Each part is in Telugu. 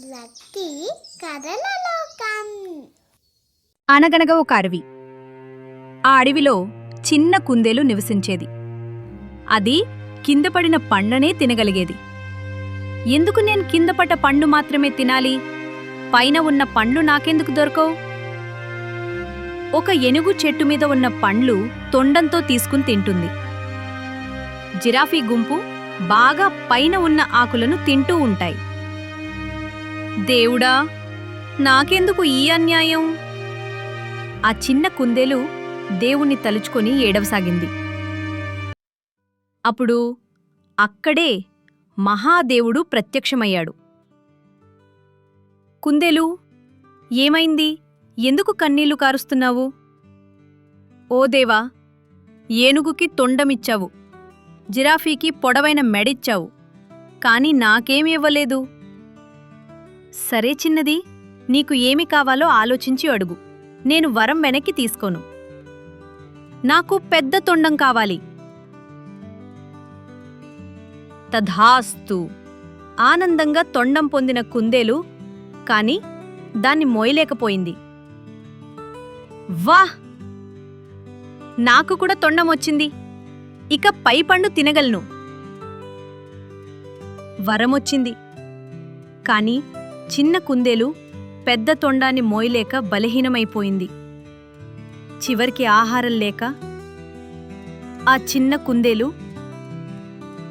లక్కీ కథల లోకం. అనగనగా ఒక అడవి. ఆ అడవిలో చిన్న కుందేలు నివసించేది. అది కింద పడిన పండ్లనే తినగలిగేది. ఎందుకు నేను కింద పడ్డ పండు మాత్రమే తినాలి? పైన ఉన్న పండ్లు నాకెందుకు దొరకవు? ఒక ఎనుగు చెట్టు మీద ఉన్న పండ్లు తొండంతో తీసుకుని తింటుంది. జిరాఫీ గుంపు బాగా పైన ఉన్న ఆకులను తింటూ ఉంటాయి. దేవుడా నాకెందుకు ఈ అన్యాయం? ఆ చిన్న కుందేలు దేవుణ్ణి తలుచుకొని ఏడవసాగింది. అప్పుడు అక్కడే మహాదేవుడు ప్రత్యక్షమయ్యాడు. కుందేలు ఏమైంది? ఎందుకు కన్నీళ్ళు కారుస్తున్నావు? ఓ దేవా ఏనుగుకి తొండమిచ్చావు. జిరాఫీకి పొడవైన మెడిచ్చావు. కాని నాకేమి ఇవ్వలేదు. సరే చిన్నది నీకు ఏమి కావాలో ఆలోచించి అడుగు. నేను వరం వెనక్కి తీసుకోను. నాకు పెద్ద తొండం కావాలి. తధాస్తు. ఆనందంగా తొండం పొందిన కుందేలు కాని దాన్ని మోయలేకపోయింది. వాహ్! నాకు కూడా తొండం వచ్చింది. ఇక పై పండు తినగలను. వరమొచ్చింది. కానీ చిన్న కుందేలు పెద్ద తొండాన్ని మోయలేక బలహీనమైపోయింది. చివరికి ఆహారం లేక ఆ చిన్న కుందేలు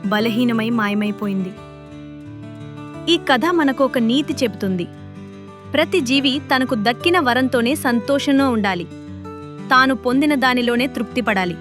బలహీనమై మాయమైపోయింది. ఈ కథ మనకు ఒక నీతి చెబుతుంది. ప్రతి జీవి తనకు దక్కిన వరంతోనే సంతోషంగా ఉండాలి. తాను పొందిన దానిలోనే తృప్తిపడాలి.